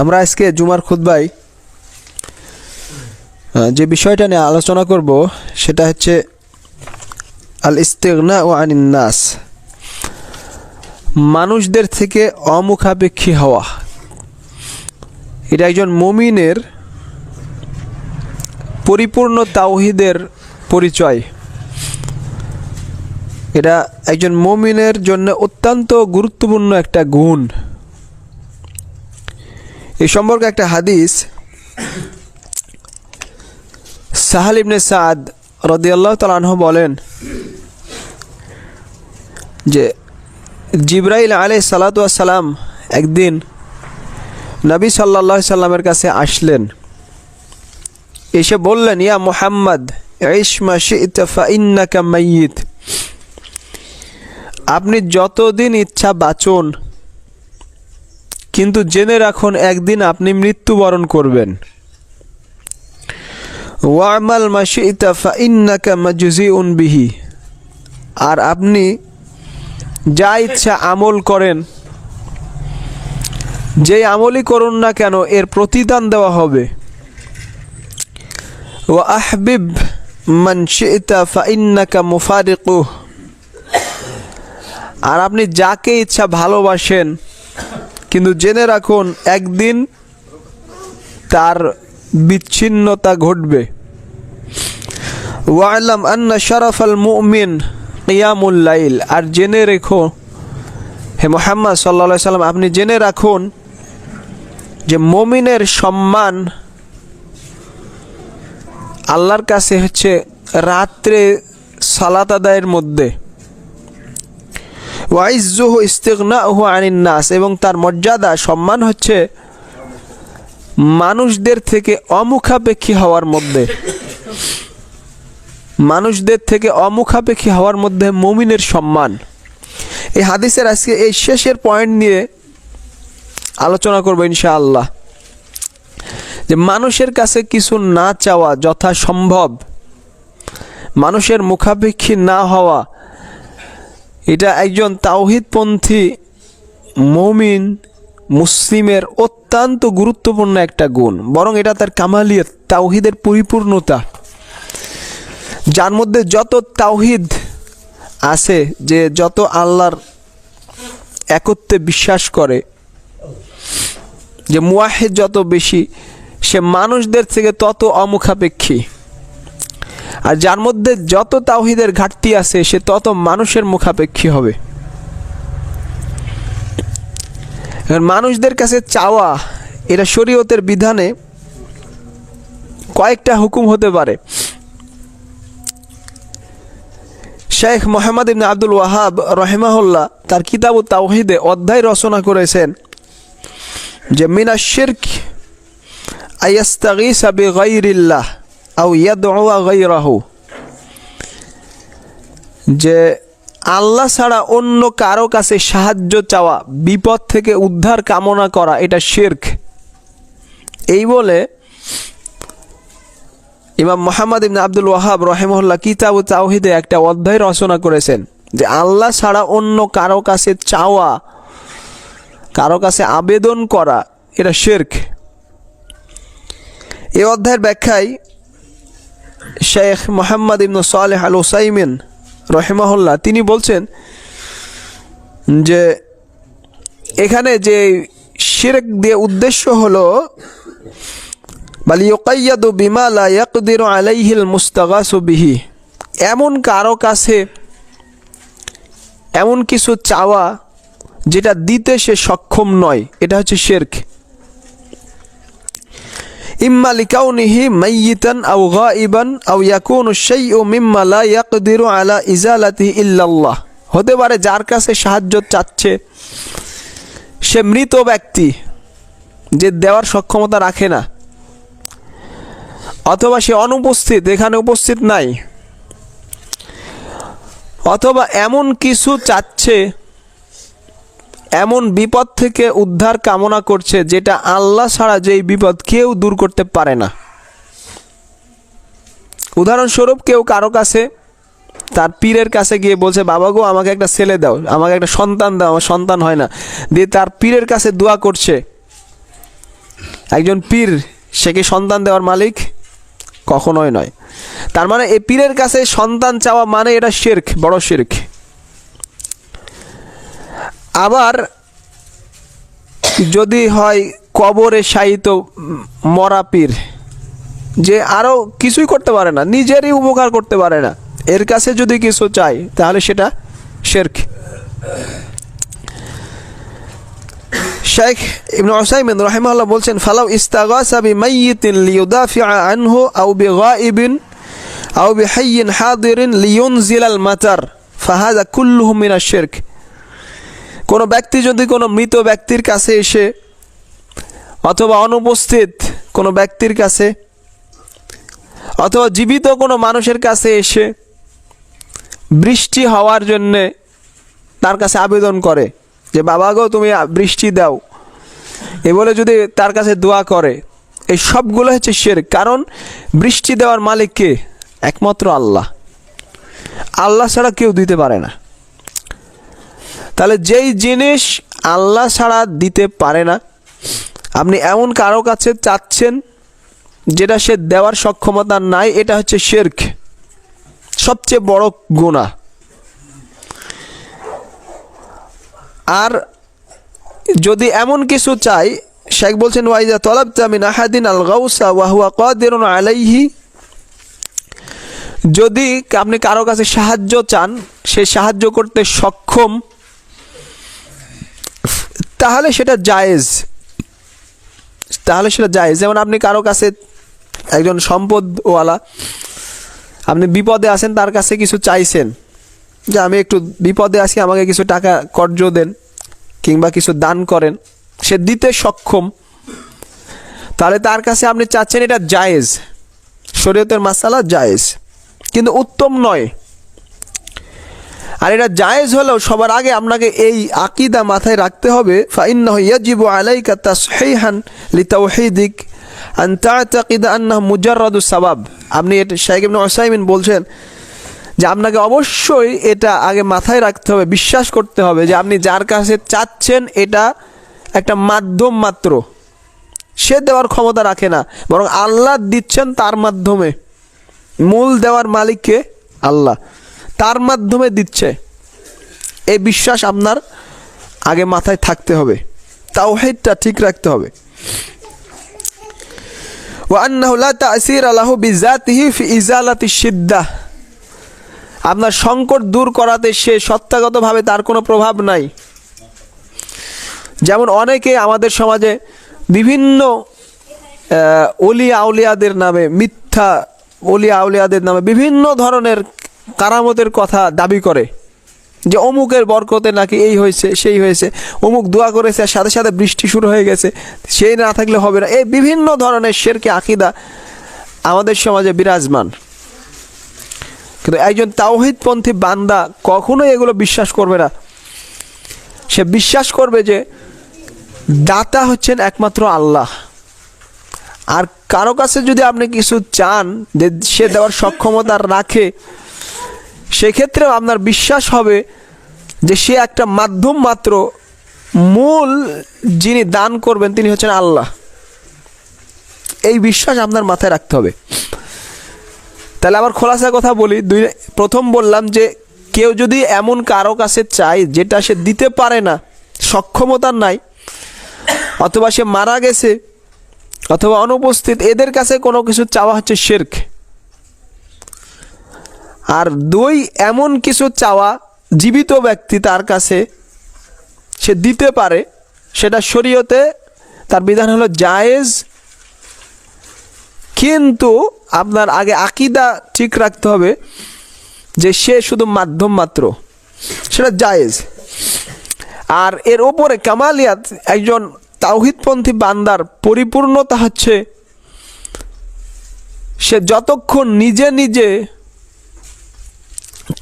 আমরা আজকে জুমার খুদ্বাই যে বিষয়টা নিয়ে আলোচনা করব সেটা হচ্ছে আল ইস্তেগনা ও আনিন নাস মানুষদের থেকে অমুখাপেক্ষী হওয়া। এটা একজন মমিনের পরিপূর্ণ তাওহিদের পরিচয়। এটা একজন মমিনের জন্য অত্যন্ত গুরুত্বপূর্ণ একটা গুণ। এই সম্পর্কে একটা হাদিস, সাহাল ইবনে সাদ রদিয়াল্লাহ তালাহ বলেন যে, জিব্রাইল আলাই সালাতাম একদিন নবী সাল্লাহ সাল্লামের কাছে আসলেন। এসে বললেন, ইয়া মোহাম্মদ আপনি যতদিন ইচ্ছা বাঁচুন কিন্তু জেনে রাখুন, একদিন আপনি মৃত্যুবরণ করবেন। ওয়ামাল মাশিতা ফাইন্নাকা মাজুজিউন বিহি। আর আপনি যা ইচ্ছা আমল করেন যে আমলই করুন না কেন, এর প্রতিদান দেওয়া হবে। ও আহবিব মান শিতা ফাইন্নাকা মুফারিকুহ আর আপনি যাকে ইচ্ছা ভালোবাসেন কিন্তু জেনে রাখুন, একদিন তার বিচ্ছিন্নতা ঘটবে। ওয়ালাম আন্না শরফ আল মুমিন কিয়ামুল্লাইল আর জেনে রেখো, হে মোহাম্মদ সাল্লা সাল্লাম আপনি জেনে রাখুন যে মমিনের সম্মান আল্লাহর কাছে হচ্ছে রাত্রে সালাত আদায়ের মধ্যে। ওয়াইজুহ ইস্তেগনাহু আনিন নাস এবং তার মর্যাদা, সম্মান হচ্ছে মানুষদের থেকে অমুখাপেক্ষী হওয়ার মধ্যে। মানুষদের থেকে অমুখাপেক্ষী হওয়ার মধ্যে মুমিনের সম্মান। এই হাদিসের আজকে এই শেষের পয়েন্ট নিয়ে আলোচনা করব ইনশাআল্লাহ। যে মানুষের কাছে কিছু না চাওয়া যথাসম্ভব। মানুষের মুখাপেক্ষী না হওয়া এটা একজন তাওহিদপন্থী মমিন মুসলিমের অত্যন্ত গুরুত্বপূর্ণ একটা গুণ, বরং এটা তার কামালিয়ত, তাওহিদের পরিপূর্ণতা। যার মধ্যে যত তাওহিদ আছে, যে যত আল্লাহর একত্রে বিশ্বাস করে, যে মুয়াহিদ যত বেশি, সে মানুষদের থেকে তত অমুখাপেক্ষী। আর যার মধ্যে যত তাওহিদের ঘাটতি আছে, সে তত মানুষের মুখাপেক্ষী হবে। মানুষদের কাছে চাওয়া, এটা শরীয়তের বিধানে কয়েকটা হুকুম হতে পারে। শেখ মোহাম্মদ ইবনে আব্দুল ওয়াহাব রহেমাহুল্লাহ তার কিতাব ও তাওহিদে অধ্যায় রচনা করেছেন যে মিনা শির্ক আয়াস্তাগিসা বিগাইরিল্লাহ। আও ইয়াদউয়া গায়রাহু। যে আল্লাহ ছাড়া অন্য কারও কাছে সাহায্য চাওয়া, বিপদ থেকে উদ্ধার কামনা করা, এটা শির্ক। এই বলে ইমাম মোহাম্মদ ইবনে আব্দুল ওয়াহাব রহেমুল্লাহ কিতাব তাওহিদে একটা অধ্যায় রচনা করেছেন যে আল্লাহ ছাড়া অন্য কারও কাছে চাওয়া, কারও কাছে আবেদন করা, এটা শির্ক। এ অধ্যায়ের ব্যাখ্যায় শেখ মোহাম্মদ ইবনু সালেহ আল ওসাইমিন রহেমাহুল্লাহ, তিনি বলছেন যে এখানে যে শিরক দিয়ে উদ্দেশ্য হলো, বালিয়কাইয়াদু বিমালা ইয়াকদির আলাইহিল মুস্তাগাসু বিহি এমন কারও কাছে এমন কিছু চাওয়া যেটা দিতে সে সক্ষম নয়, এটা হচ্ছে শেরক। ইম্মা লিকাউনিহি মাইয়িতান আও গাইবান আও ইয়াকুনু শাইউ মিম্মা লা ইয়াকদিরু আলা ইজালাতিহি ইল্লাল্লাহ। হতে পারে যার কাছে সাহায্য চাচ্ছে, সে মৃত ব্যক্তি যে দেওয়ার সক্ষমতা রাখে না, অথবা সে অনুপস্থিত, এখানে উপস্থিত নাই, অথবা এমন কিছু চাচ্ছে এমন বিপদ থেকে উদ্ধার কামনা করছে যেটা আল্লাহ ছাড়া যেই বিপদ কেউ দূর করতে পারে না। উদাহরণস্বরূপ কেউ কারও কাছে, তার পীরের কাছে গিয়ে বলছে, বাবা গো, আমাকে একটা ছেলে দাও, আমাকে একটা সন্তান দাও, আমার সন্তান হয় না। দিয়ে তার পীরের কাছে দোয়া করছে, একজন পীর, সে কি সন্তান দেওয়ার মালিক? কখনোই নয়। তার মানে এই পীরের কাছে সন্তান চাওয়া মানে এটা শির্ক, বড় শির্ক। আবার যদি হয় কবরে শায়িত উম, মরা পীর যে আরও কিছুই করতে পারে না নিজেরই উপকার করতে পারে না এর কাছে যদি কিছু চাই তাহলে সেটা শেরক। শেখ ইবনে উসাইমিন রাহিমাহুল্লাহ বলছেন ফালাউ ইস্তাগাসা বিমাইয়িতিন লিয়ুদাফিআ আনহু আও বিগাইবিন আও বিহাইয়িন হাদিরিন লিয়ুনজিলাল মাতার ফাহাযা কুল্লুহু মিনাশ শিরক। কোনো ব্যক্তি যদি কোনো মৃত ব্যক্তির কাছে এসে অথবা অনুপস্থিত কোনো ব্যক্তির কাছে অথবা জীবিত কোনো মানুষের কাছে এসে বৃষ্টি হওয়ার জন্যে তার কাছে আবেদন করে যে, বাবা গো, তুমি বৃষ্টি দাও। এ বলে যদি তার কাছে দোয়া করে, এই সবগুলো হচ্ছে শের কারণ বৃষ্টি দেওয়ার মালিক কে? একমাত্র আল্লাহ। আল্লাহ ছাড়া কেউ দিতে পারে না। তাহলে যেই জিনিস আল্লাহ ছাড়া দিতে পারে না, আপনি এমন কারও কাছে চাচ্ছেন যেটা সে দেওয়ার সক্ষমতা নাই, এটা হচ্ছে শেরক। সবচেয়ে বড় গুণা আর যদি এমন কিছু চাই, শেখ বলছেন ওয়াইজা তলাব তামিন আহাদিন আল গাউসা ওয়াহুয়া কাদিরুন আলাইহি যদি আপনি কারও কাছে সাহায্য চান, সে সাহায্য করতে সক্ষম তাহলে সেটা জায়েজ। তাহলে সেটা জায়েজ। যেমন আপনি কারও কাছে একজন সম্পদওয়ালা, আপনি বিপদে আছেন, তার কাছে কিছু চাইছেন, যে আমি একটু বিপদে আছি, আমাকে কিছু টাকা কর্য দেন কিংবা কিছু দান করেন, সে দিতে সক্ষম, তাহলে তার কাছে আপনি চাচ্ছেন এটা জায়েজ। শরীয়তের মাসালা জায়েজ। কিন্তু উত্তম নয়। আর এটা জায়েজ হলেও সবার আগে আপনাকে এই আকিদা মাথায় রাখতে হবে ইয়াজিবু আলাইকা তাসহিহান লিতাওহীদিক আন সাবাব। আপনি এটা বলছেন যে আপনাকে অবশ্যই এটা আগে মাথায় রাখতে হবে, বিশ্বাস করতে হবে যে আপনি যার কাছে চাচ্ছেন এটা একটা মাধ্যম মাত্র। সে দেওয়ার ক্ষমতা রাখে না, বরং আল্লাহ দিচ্ছেন তার মাধ্যমে। মূল দেওয়ার মালিককে আল্লাহ। তার মাধ্যমে দিচ্ছে। এই বিশ্বাস আপনার আগে মাথায় থাকতে হবে। তাও হেডটা ঠিক রাখতে হবে। ওয়ান্নাহু লা তাসির আলাহু বিজাতিহি ফি আপনার সংকট দূর করাতে সে সত্তাগতভাবে তার কোনো প্রভাব নাই। যেমন অনেকে আমাদের সমাজে বিভিন্ন অলি আউলিয়াদের নামে, মিথ্যা অলি আউলিয়াদের নামে বিভিন্ন ধরনের কারামতের কথা দাবি করে যে অমুকের বরকতে নাকি এই হয়েছে, সেই হয়েছে। অমুক দোয়া করেছে, আর সাথে সাথে বৃষ্টি শুরু হয়ে গেছে। সেই না থাকলে হবে না। এই বিভিন্ন ধরনের শেরকে আকিদা আমাদের সমাজে বিরাজমান। কিন্তু একজন তাওহিদপন্থী বান্দা কখনোই এগুলো বিশ্বাস করবে না। সে বিশ্বাস করবে যে দাতা হচ্ছেন একমাত্র আল্লাহ। আর কারও কাছে যদি আপনি কিছু চান যে সে দেওয়ার সক্ষমতা রাখে সেক্ষেত্রেও আপনার বিশ্বাস হবে যে সে একটা মাধ্যম মাত্র মূল যিনি দান করবেন তিনি হচ্ছেন আল্লাহ। এই বিশ্বাস আপনার মাথায় রাখতে হবে। তাহলে আবার খোলাসা কথা বলি, দুই প্রথম বললাম যে কেউ যদি এমন কারও কাছে চায় যেটা সে দিতে পারে না সক্ষমতার নাই, অথবা সে মারা গেছে, অথবা অনুপস্থিত, এদের কাছে কোনো কিছু চাওয়া হচ্ছে শেরক। আর দুই, এমন কিছু চাওয়া জীবিত ব্যক্তি তার কাছে সে দিতে পারে, সেটা শরীয়তে তার বিধান হলো জায়েজ। কিন্তু আপনার আগে আকিদা ঠিক রাখতে হবে যে সে শুধু মাধ্যম মাত্র, সেটা জায়েজ। আর এর ওপরে কামালিয়াত একজন তাওহিদপন্থী বান্দার পরিপূর্ণতা হচ্ছে, সে যতক্ষণ নিজে নিজে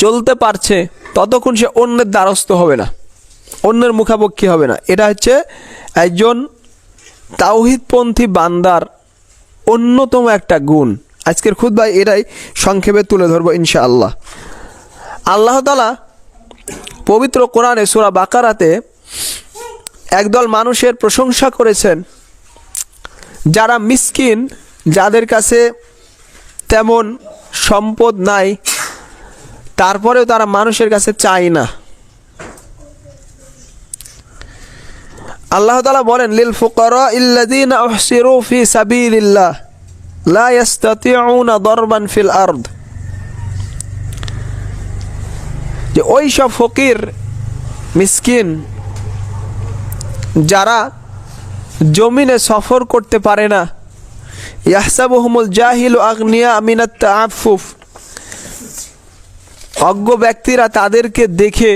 চলতে পারছে, ততক্ষণ সে অন্যের দ্বারস্থ হবে না, অন্যের মুখাপক্ষী হবে না। এটা হচ্ছে একজন তাওহিদপন্থী বান্দার অন্যতম একটা গুণ। আজকের খুদ ভাই এটাই সংক্ষেপে তুলে ধরবো ইনশাআল্লাহ। আল্লাহ তালা পবিত্র কোরআনে সুরা বাকারাতে একদল মানুষের প্রশংসা করেছেন, যারা মিসকিন, যাদের কাছে তেমন সম্পদ নাই তারপরেও তারা মানুষের কাছে চায় না। আল্লাহ তালা বলেন, লিল ফুকরা ইল্লাযীনা উহসিরু ফি সাবিলিল্লাহ, লা ইয়াস্তাতিউনা দরবান ফিল আরদ। যে ওই সব ফকির, মিসকিন, যারা জমিনে সফর করতে পারে না, ইয়াহসাবুহুমুল জাহিল আগনিয়া আমিনাত তাআফুফ অজ্ঞ ব্যক্তিরা তাদেরকে দেখে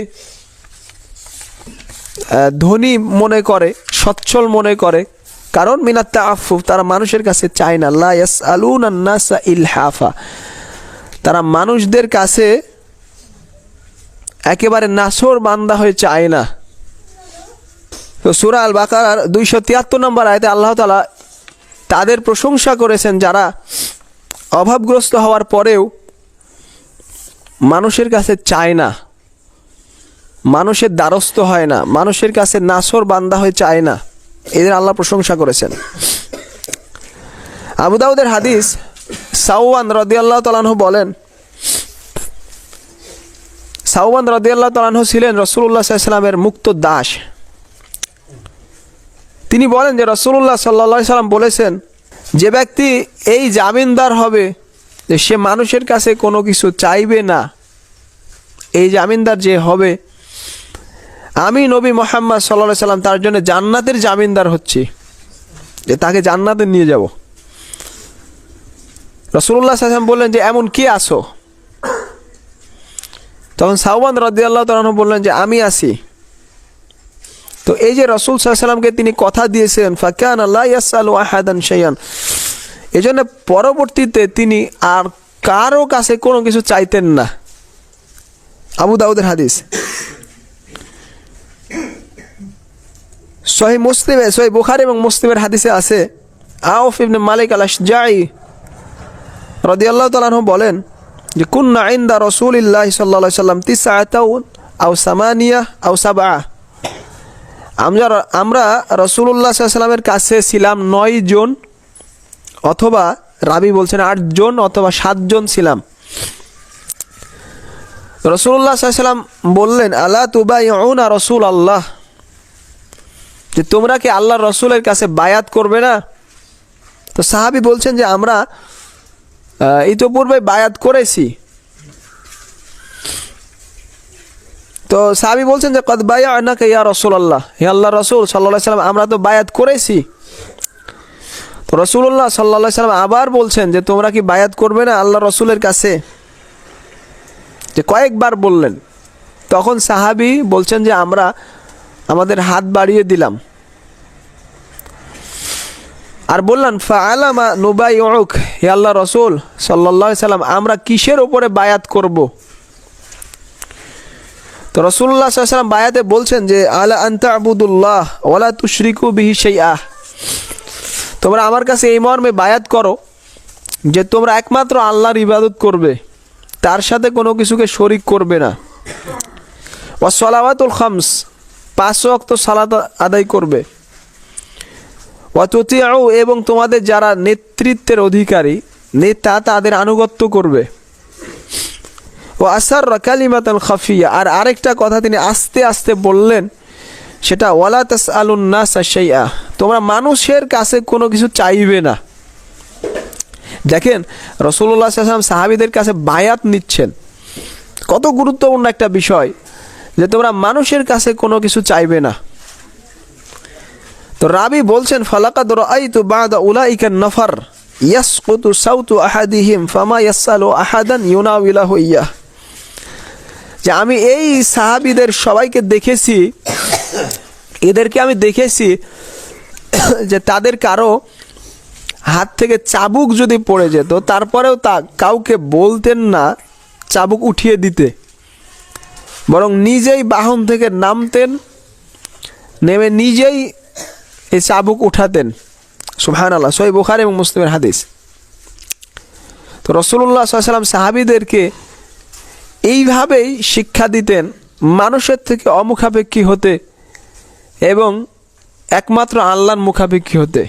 ধনী মনে করে, সচ্ছল মনে করে। কারণ মিনাত্তা তাআফুফ তারা মানুষের কাছে চায় না। লা ইয়াসআলুনা নাসা ইলহাফা। তারা মানুষদের কাছে একেবারে নাসর বান্দা হয়ে চায় না। তো সুরা আল বাকার দুইশো তিয়াত্তর নম্বর আয়তে আল্লাহ তালা তাদের প্রশংসা করেছেন, যারা অভাবগ্রস্ত হওয়ার পরেও মানুষের কাছে চায় না। মানুষের দ্বারস্থ হয় না। মানুষের কাছে নাসর বান্দা হয়ে চায় না। এদের আল্লাহ প্রশংসা করেছেন। আবু হাদিস হাদিস সাউয়ান আল্লাহ তালাহ বলেন সাউবান আল্লাহ তালাহ ছিলেন রসুল্লাহ সাল্লামের মুক্ত দাস। তিনি বলেন যে রসুল্লাহ সাল্লা সাল্লাম বলেছেন, যে ব্যক্তি এই জামিনদার হবে যে সে মানুষের কাছে কোনো কিছু চাইবে না। এই জামিনদার যে হবে, আমি নবী মোহাম্মদ সাল্লা সাল্লাম তার জন্য জান্নাতের জামিনদার হচ্ছি, যে তাকে জান্নাতে নিয়ে যাব। রসুল্লাহ সাল্লাম বললেন যে, এমন কে আসো তখন সাহবান রাদিয়াল্লাহ তালন বললেন যে, আমি আসি তো এই যে রসুল সাল্লামকে তিনি কথা দিয়েছেন, ফাকান আল্লাহ ইয়াসালু আহাদান শাইয়ান এই জন্য পরবর্তীতে তিনি আর কারও কাছে কোনো কিছু চাইতেন না। আবু দাউদের হাদিস। সহি মুসলিমে, সহি বুখারি এবং মুসলিমের হাদিসে আছে আউফ ইবনে মালিক আল আশজাই রাদিয়াল্লাহু তাআলা আনহু বলেন যে, কুন্না ইন্দা রসুলিল্লাহ সাল্লা সাল্লাম তিসাআতাউন আউ সামানিয়া আও সাবা আমরা আমরা রসুল্লাহ সাল্লামের কাছে ছিলাম নয় জন। অথবা রাবি বলছেন আটজন অথবা সাতজন ছিলাম। রসুল্লাহ সাল্লাম বললেন আল্লাহ তুবাই না রসুল আল্লাহ যে তোমরা কি আল্লাহ রসুলের কাছে বায়াত করবে না? তো সাহাবি বলছেন যে, আমরা ইতোপূর্বে বায়াত করেছি। তো সাহাবি বলছেন যে, কদ বায়া আনাকে ইয়া রসুল আল্লাহ হে আল্লাহ রসুল সাল্লাহ সাল্লাম আমরা তো বায়াত করেছি। রসুল্লাহ সাল্লাহ সাল্লাম আবার বলছেন যে, তোমরা কি বায়াত করবে না আল্লাহ রসুলের কাছে? যে কয়েকবার বললেন। তখন সাহাবি বলছেন যে, আমরা আমাদের হাত বাড়িয়ে দিলাম। আর বললেন ফালামা নুবাই ওক হে আল্লাহ রসুল সাল্লাহ সাল্লাম, আমরা কিসের ওপরে বায়াত করব? তো রসুল্লাহ সাল্লাম বায়াতে বলছেন যে, আলা আন্তা আবুদুল্লাহ ওলা তুশরিকু বিহি সেই আহ তোমরা আমার কাছে এই মর্মে বায়াত করো যে তোমরা একমাত্র আল্লাহর ইবাদত করবে, তার সাথে কোনো কিছুকে শরিক করবে না। ও সলাওয়াতুল খামস, পাঁচ ওয়াক্ত সালাত আদায় করবে। অতুতিয়াও এবং তোমাদের যারা নেতৃত্বের অধিকারী, নেতা তাদের আনুগত্য করবে। ও আসার কালিমাতান খাফিয়া, আর আরেকটা কথা তিনি আস্তে আস্তে বললেন, সেটা ওয়ালা তাস আলুন্নাস সাইয়া তোমরা মানুষের কাছে কোনো কিছু চাইবে না। দেখেন রসুল্লাহ সাল্লাম সাহাবিদের কাছে বায়াত নিচ্ছেন। কত গুরুত্বপূর্ণ একটা বিষয় যে তোমরা মানুষের কাছে কোনো কিছু চাইবে না। তো রাবি বলছেন, ফালাকাদ রাআইতু বাদা উলাইকা নফর ইয়াসকুতু সাউতু আহাদিহিম ফামা ইয়াসালু আহাদান ইউনাউিলাহু ইয়া। যে আমি এই সাহাবীদের সবাইকে দেখেছি, এদেরকে আমি দেখেছি যে তাদের কারও হাত থেকে চাবুক যদি পড়ে যেত, তারপরেও তা কাউকে বলতেন না চাবুক উঠিয়ে দিতে। বরং নিজেই বাহন থেকে নামতেন, নেমে নিজেই এই চাবুক উঠাতেন। সুহান আল্লাহ সোই বুখার এবং মুসলিমের হাদিস। তো রসুল্লাহ সাল্লাম সাহাবিদেরকে এইভাবেই শিক্ষা দিতেন, মানুষের থেকে অমুখাপেক্ষী হতে এবং একমাত্র আল্লাহর মুখাপেক্ষী হতে।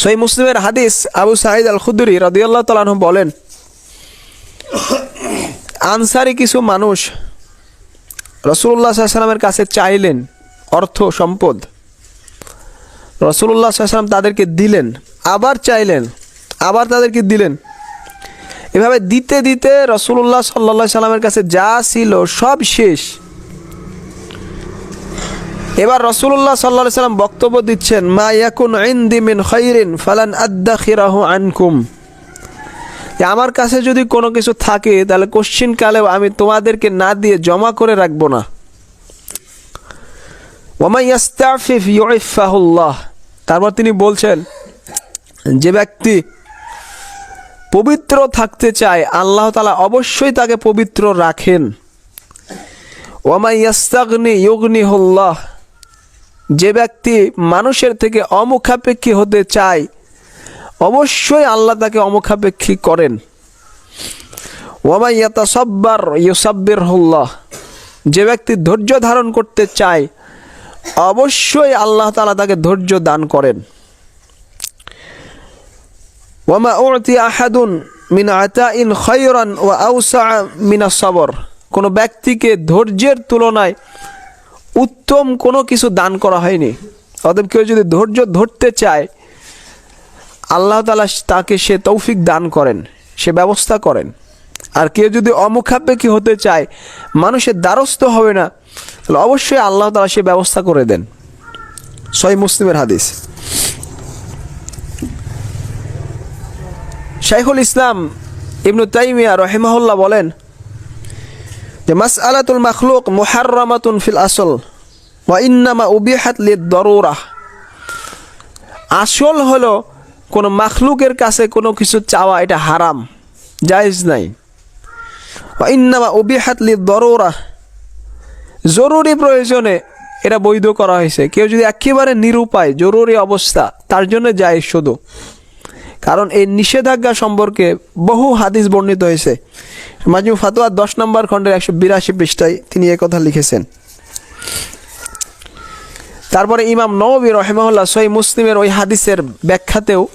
সই মুসলিমের হাদিস আবু সাহিদ আল খুদুরি রদিয়াল্লাহ তালাহ বলেন, আনসারি কিছু মানুষ রসুল্লাহ সাল্লামের কাছে চাইলেন অর্থ, সম্পদ। রসুল্লাহ সাল্লাম তাদেরকে দিলেন, আবার চাইলেন, আবার তাদেরকে দিলেন। এভাবে দিতে দিতে রসুল্লাহ সাল্লা সাল্লামের কাছে যা ছিল সব শেষ। এবার রসুল্লাহ সাল্লা সাল্লাম বক্তব্য দিচ্ছেন, মা ইয়াকুন ইন্দি মিন খৈরিন ফালান আদ্দা খিরাহু আনকুম আমার কাছে যদি কোনো কিছু থাকে, তাহলে কোশ্চিন কালেও আমি তোমাদেরকে না দিয়ে জমা করে রাখব না। তারপর তিনি বলছেন, যে ব্যক্তি পবিত্র থাকতে চায়, আল্লাহ তালা অবশ্যই তাকে পবিত্র রাখেন। ওয়ামা ইয়াস্তাগনি ইউগনিহুল্লাহ। যে ব্যক্তি মানুষের থেকে অমুখাপেক্ষী হতে চায়, অবশ্যই আল্লাহ তাকে অমুখাপেক্ষী করেন। ওয়ামা ইয়াতাসাব্বার ইউসাব্বির হুল্লাহ যে ব্যক্তি ধৈর্য ধারণ করতে চায়, অবশ্যই আল্লাহ তালা তাকে ধৈর্য দান করেন। ওয়ামা উতি আহাদুন মিন আতা ইন খয়রান ও আউসা মিনা সবর। কোনো ব্যক্তিকে ধৈর্যের তুলনায় উত্তম কোনো কিছু দান করা হয়নি। অতএব কেউ যদি ধৈর্য ধরতে চায়, আল্লাহ তালা তাকে সে তৌফিক দান করেন, সে ব্যবস্থা করেন। আর কেউ যদি অমুখাপেক্ষী হতে চায়, মানুষের দ্বারস্থ হবে না, তাহলে অবশ্যই আল্লাহ তালা সে ব্যবস্থা করে দেন। সই মুসলিমের হাদিস। শাইখুল ইসলাম ইবনু তাইমিয়া রহেমাহুল্লাহ বলেন যে মাস আলাতুল মাখলুক মুহাররামাতুন ফিল আসল, ওয়া ইন্নামা উবিহাত লিদ দরুরাহ আসল হলো কোনো মাখলুকের কাছে কোনো কিছু চাওয়া, এটা হারাম, জায়েজ নাই। ওয়া ইন্নামা উবিহাত লিদ দরুরাহ জরুরি প্রয়োজনে এটা বৈধ করা হয়েছে। কেউ যদি একেবারে নিরুপায়, জরুরি অবস্থা, তার জন্য যায় শুধু। কারণ এই নিষেধাজ্ঞা সম্পর্কে বহু হাদিস বর্ণিত হয়েছে। মাজু ফাতোয়া দশ নম্বর খণ্ডের একশো বিরাশি পৃষ্ঠায় তিনি কথা লিখেছেন। তারপরে ইমাম নবী রহেমাহুল্লাহ সই মুসলিমের ওই হাদিসের ব্যাখ্যাতেও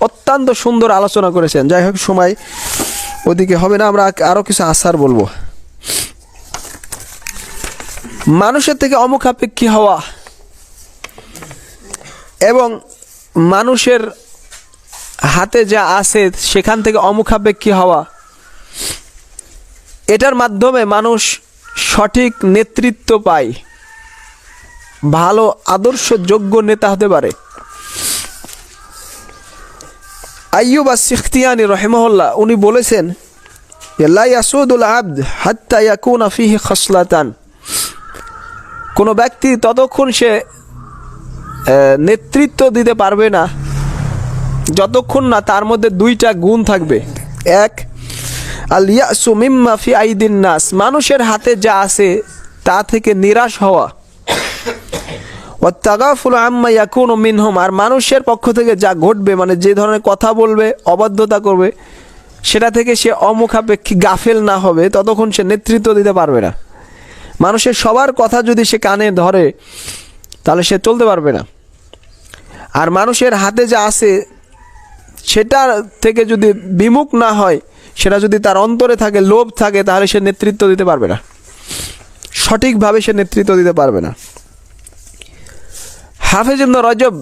অত্যন্ত সুন্দর আলোচনা করেছেন। যাই হোক, সময় ওদিকে হবে না, আমরা আরও কিছু আসার বলব। মানুষের থেকে অমুখাপেক্ষী হওয়া এবং মানুষের হাতে যা আছে সেখান থেকে অমুখাপেক্ষী হওয়া। এটার মাধ্যমে মানুষ সঠিক নেতৃত্ব পায়। ভালো, আদর্শ, যোগ্য নেতা হতে পারে। আইয়ুব সিখতিয়ানি রহেমহল্লা উনি বলেছেন কোনো ব্যক্তি ততক্ষণ সে নেতৃত্ব দিতে পারবে না। যতক্ষণ না তার মধ্যে দুইটা গুণ থাকবে। এক, আল ইয়াসু মিম্মা ফি আইদিন নাস। মানুষের হাতে যা আছে, তা থেকে নিরাশ হওয়া। ও তাগাফুল আম্মা ইয়াকুন মিনহুম। আর মানুষের পক্ষ থেকে যা ঘটবে মানে যে ধরনের কথা বলবে, অবাধ্যতা করবে, সেটা থেকে সে অমুখাপেক্ষী গাফেল না হবে, ততক্ষণ সে নেতৃত্ব দিতে পারবে না। মানুষের সবার কথা যদি সে কানে ধরে, তাহলে সে চলতে পারবে না। আর মানুষের হাতে যা আছে সেটা থেকে যদি বিমুখ না হয়, সেটা যদি তার অন্তরে থাকে, লোভ থাকে, তাহলে সে নেতৃত্ব দিতে পারবে না। সঠিকভাবে সে নেতৃত্ব দিতে পারবে না। হাফেজ ইবনে রজব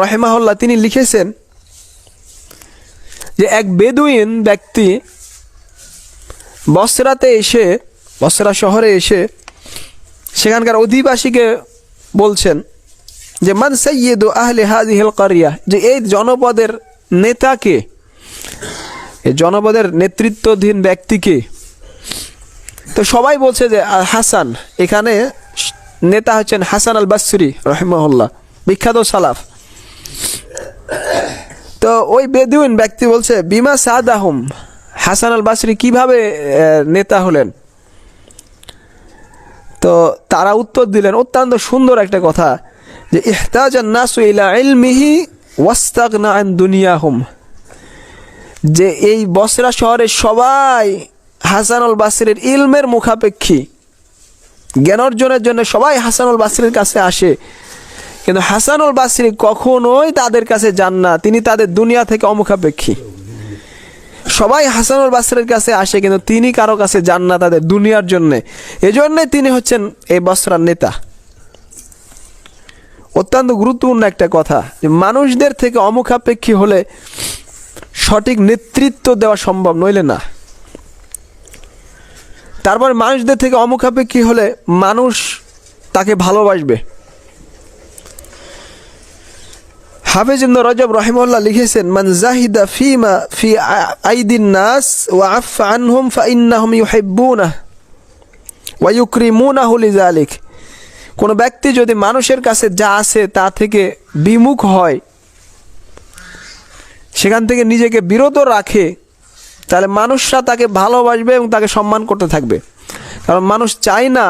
রহেমাহুল্লাহ তিনি লিখেছেন যে, এক বেদুইন ব্যক্তি বসরাতে এসে, বসরা শহরে এসে সেখানকার অধিবাসীকে বলছেন যে, মান সৈয়দ আহলে হাজিহিল কারিয়া যে, এই জনপদের নেতাকে জনপদের নেতৃত্বাধীন ব্যক্তিকে। তো সবাই বলছে যে হাসান, এখানে নেতা হচ্ছেন হাসান আল বাসরি রহিমহল্লা বিখ্যাত সালাফ। তো ওই বেদুইন ব্যক্তি বলছে, বিমা সাদ আহম হাসান আল বাসরি কীভাবে নেতা হলেন? তো তারা উত্তর দিলেন, অত্যন্ত সুন্দর একটা কথা, যে, ইহতাজ নাসু ইলা ইলমিহি ওয়াস্তাগনা আন দুনিয়াহুম। যে এই বসরা শহরের সবাই হাসানুল বাসিরের ইলমের মুখাপেক্ষী। জ্ঞান অর্জনের জন্য সবাই হাসানুল বাসিরের কাছে আসে। কিন্তু হাসানুল বাসরি কখনোই তাদের কাছে যান না, তিনি তাদের দুনিয়া থেকে অমুখাপেক্ষী। সবাই হাসানুল বাসরের কাছে আসে, কিন্তু তিনি কারও কাছে যান না তাদের দুনিয়ার জন্যে। এজন্যই তিনি হচ্ছেন এই বসরার নেতা। অত্যন্ত গুরুত্বপূর্ণ একটা কথা, যে মানুষদের থেকে অমুখাপেক্ষী হলে সঠিক নেতৃত্ব দেওয়া সম্ভব নইলে না। তারপর মানুষদের থেকে অমুখাপেক্ষী হলে মানুষ তাকে ভালোবাসবে। হাফেজ ইবনে রজব রহিমউল্লাহ লিখেছেন, মান জাহিদা ফিমা ফি আইদিন নাস ওয়া আফা আনহুম ফাইন্নাহুম ইউহিব্বুনাহ ওয়া ইউকরিমুনাহু লিযালিক। কোনো ব্যক্তি যদি মানুষের কাছে যা আছে তা থেকে বিমুখ হয়, সেখান থেকে নিজেকে বিরত রাখে, তাহলে মানুষরা তাকে ভালোবাসবে এবং তাকে সম্মান করতে থাকবে। কারণ মানুষ চায় না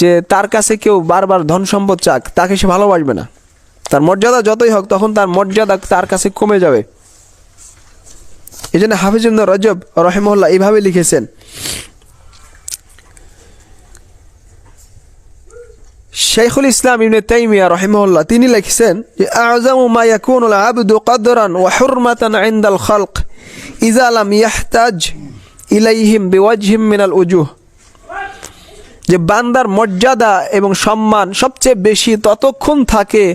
যে তার কাছে কেউ বারবার ধন সম্পদ চাক, তাকে সে ভালোবাসবে না। তার মর্যাদা যতই হোক, তখন তার মর্যাদা তার কাছে কমে যাবে। এই জন্য হাফিজুল্লাহ রজব রহেমল্লাহ এইভাবে লিখেছেন শেখুল ইসলাম ইবনে তাইমিয়া রহিমহুল্লাহ, তিনি লিখছেন যে আযমু মা ইয়াকুনু আল আবদু কদরান ওয়া হুরমাতান ইনদাল খালক, ইযা লাম ইয়াহতাজ ইলাইহিম বিওয়াজহিম মিনাল উজুহ। যে, বান্দার মর্যাদা এবং সম্মান সবচেয়ে বেশি ততক্ষণ থাকে,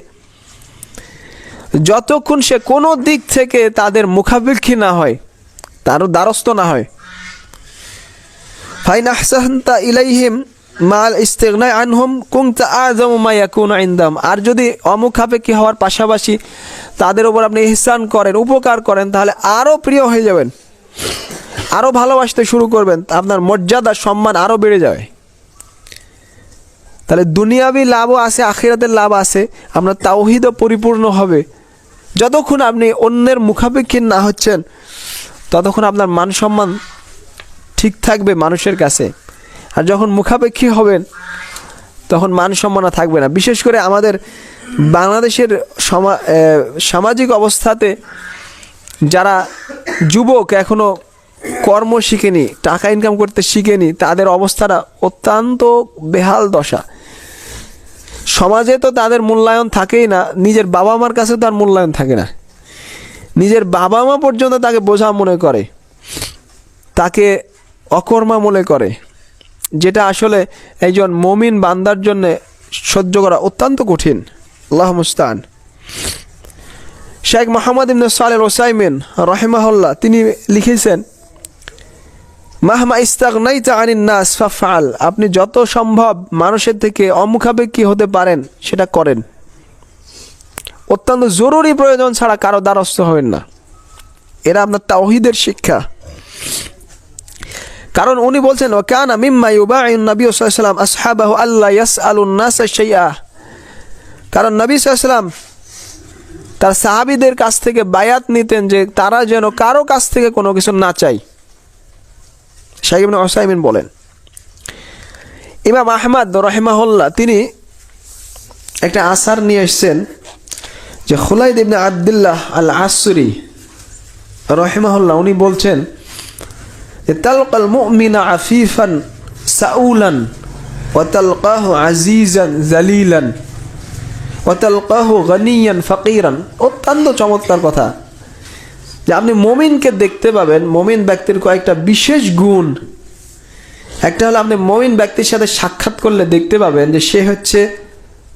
যতক্ষণ সে কোনো দিক থেকে তাদের মুখাপেক্ষী না হয় তারও দ্বারস্থ না হয়। ফাইন আহসানতা ইলাইহিম মাল ইস্তেগনাই আনহুম কুংতা আজম মা ইয়াকুন ইনদাম। আর যদি অমুখাপেক্ষী হওয়ার পাশাপাশি তাদের উপর আপনি ইহসান করেন, উপকার করেন, তাহলে আরও প্রিয় হয়ে যাবেন। আরও ভালোবাসতে শুরু করবেন, আপনার মর্যাদা, সম্মান আরও বেড়ে যাবে। তাহলে দুনিয়াবি লাভও আছে, আখিরাতের লাভ আছে আপনার তাওহিদও পরিপূর্ণ হবে। যতক্ষণ আপনি অন্যের মুখাপেক্ষী না হচ্ছেন, ততক্ষণ আপনার মান সম্মান ঠিক থাকবে মানুষের কাছে। আর যখন মুখাপেক্ষী হবেন, তখন মান সম্মান থাকবে না। বিশেষ করে আমাদের বাংলাদেশের সমা সামাজিক অবস্থাতে যারা যুবক এখনও কর্ম শিখেনি, টাকা ইনকাম করতে শিখেনি, তাদের অবস্থাটা অত্যন্ত বেহাল দশা। সমাজে তো তাদের মূল্যায়ন থাকেই না, নিজের বাবা মার কাছে তার মূল্যায়ন থাকে না। নিজের বাবা মা পর্যন্ত তাকে বোঝা মনে করে, তাকে অকর্মা মনে করে। যেটা আসলে একজন মমিন বান্দার জন্য সহ্য করা অত্যন্ত কঠিন। আল্লাহ মুস্তান শেখ মোহাম্মদ ইবনে সালের ওসাইমিন রহেমাহুল্লাহ তিনি লিখেছেন, মাহমা ইস্তাগনাইতা আনিন নাস ফাফআল আপনি যত সম্ভব মানুষের থেকে অমুখাপেক্ষী হতে পারেন, সেটা করেন। অত্যন্ত জরুরি প্রয়োজন ছাড়া কারও দ্বারস্থ হবেন না। এরা আপনার তাওহিদের শিক্ষা। কারণ উনি বলছেন ও কানা মিম্মা ইউবাইন নবী সাল্লাম আসহাবাহু আল্লাহ ইয়াসআলুন নাস শাইআ। কারণ নবী সাল্লাম তার সাহাবীদের কাছ থেকে বায়াত নিতেন যে তারা যেন কারও কাছ থেকে কোনো কিছু না চাই শাহিব ওসাইমিন বলেন। ইমাম আহমদ রহেমাহুল্লাহ, তিনি একটা আসার নিয়ে এসছেন যে খুলাইদ ইবনে আবদুল্লাহ আল আসরি রহেমাহুল্লাহ, উনি বলছেন তালকাল মুমিনা আফিফান সাউলান ওয়াতালকাহু আজিজান জালিলান ওয়াতালকাহু গনিয়ান ফকিরান। অত্যন্ত চমৎকার কথা। যে, আপনি মমিনকে দেখতে পাবেন, মমিন ব্যক্তির কয়েকটা বিশেষ গুণ। একটা হলো আপনি মমিন ব্যক্তির সাথে সাক্ষাৎ করলে দেখতে পাবেন যে, সে হচ্ছে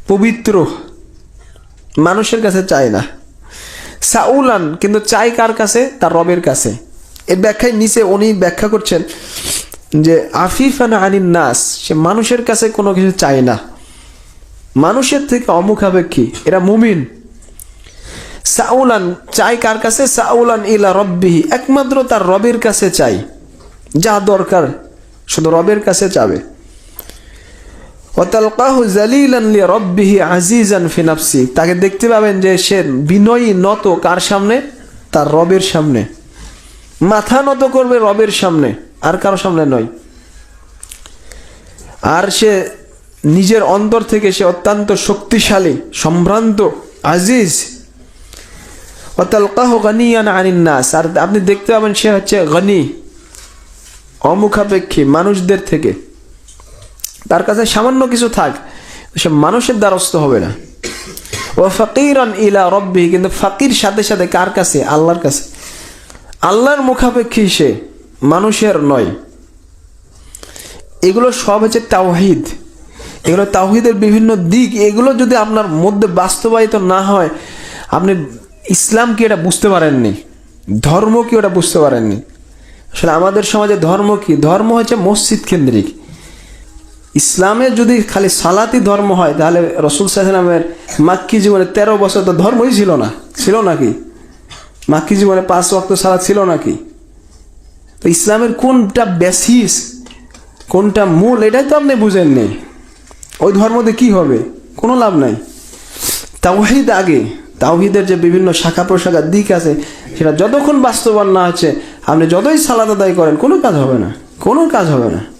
পবিত্র। মানুষের কাছে চায় না। সাউলান, কিন্তু চাই কার কাছে? তার রবের কাছে। এর ব্যাখ্যায় নিচে উনি ব্যাখ্যা করছেন যে, আফিফান আনিন নাস সে মানুষের কাছে কোনো কিছু চায় না। মানুষের থেকে অমুখাপেক্ষী এরা মুমিন। সাউলান চাই কার কাছে? সাউলান ইলা রব্বিহি, একমাত্র তার রবের কাছে চাই। যা দরকার, শুধু রবের কাছে চাবে। ওতালকাহু জালিলান লি রব্বিহি আজিজান ফি নাফসি তাকে দেখতে পাবেন যে সে বিনয়ী নত কার সামনে? তার রবের সামনে। মাথা নত করবে রবের সামনে, আর কারও সামনে নয়। আর সে নিজের অন্তর থেকে সে অত্যন্ত শক্তিশালী, সম্ভ্রান্ত, আজিজ। ওতালকাহ গনিয়ান আনিন নাস। আর আপনি দেখতে পাবেন সে হচ্ছে গনি, অমুখাপেক্ষী মানুষদের থেকে। তার কাছে সামান্য কিছু থাক, সে মানুষের দ্বারস্থ হবে না। ও ফকিরন ইলা রব্বি কিন্তু ফকির সাথে সাথে কার কাছে? আল্লাহর কাছে। আল্লাহর মুখাপেক্ষী সে, মানুষের নয়। এগুলো সব হচ্ছে তাওহিদ। এগুলো তাওহিদের বিভিন্ন দিক। এগুলো যদি আপনার মধ্যে বাস্তবায়িত না হয়, আপনি ইসলাম কি এটা বুঝতে পারেননি ধর্ম কি ওটা বুঝতে পারেননি। আসলে আমাদের সমাজে ধর্ম কি? ধর্ম হচ্ছে মসজিদ কেন্দ্রিক। ইসলামে যদি খালি সালাতি ধর্ম হয়, তাহলে রসুল সাহসালামের মাক্কি জীবনে তেরো বছর তো ধর্মই ছিল না। ছিল নাকি? মাক্কি জীবনে পাঁচ ওয়াক্ত সারা ছিল নাকি? তো ইসলামের কোনটা বেসিস কোনটা মূল, এটাই তো আপনি বুঝেননি ওই ধর্মতে কি হবে? কোনো লাভ নাই। তাওহিদ আগে। তাওহিদের যে বিভিন্ন শাখা প্রশাখার দিক আছে, সেটা যতক্ষণ বাস্তবায়ন না হচ্ছে, আপনি যতই সালাদ আদায় করেন, কোনো কাজ হবে না। কোনো কাজ হবে না।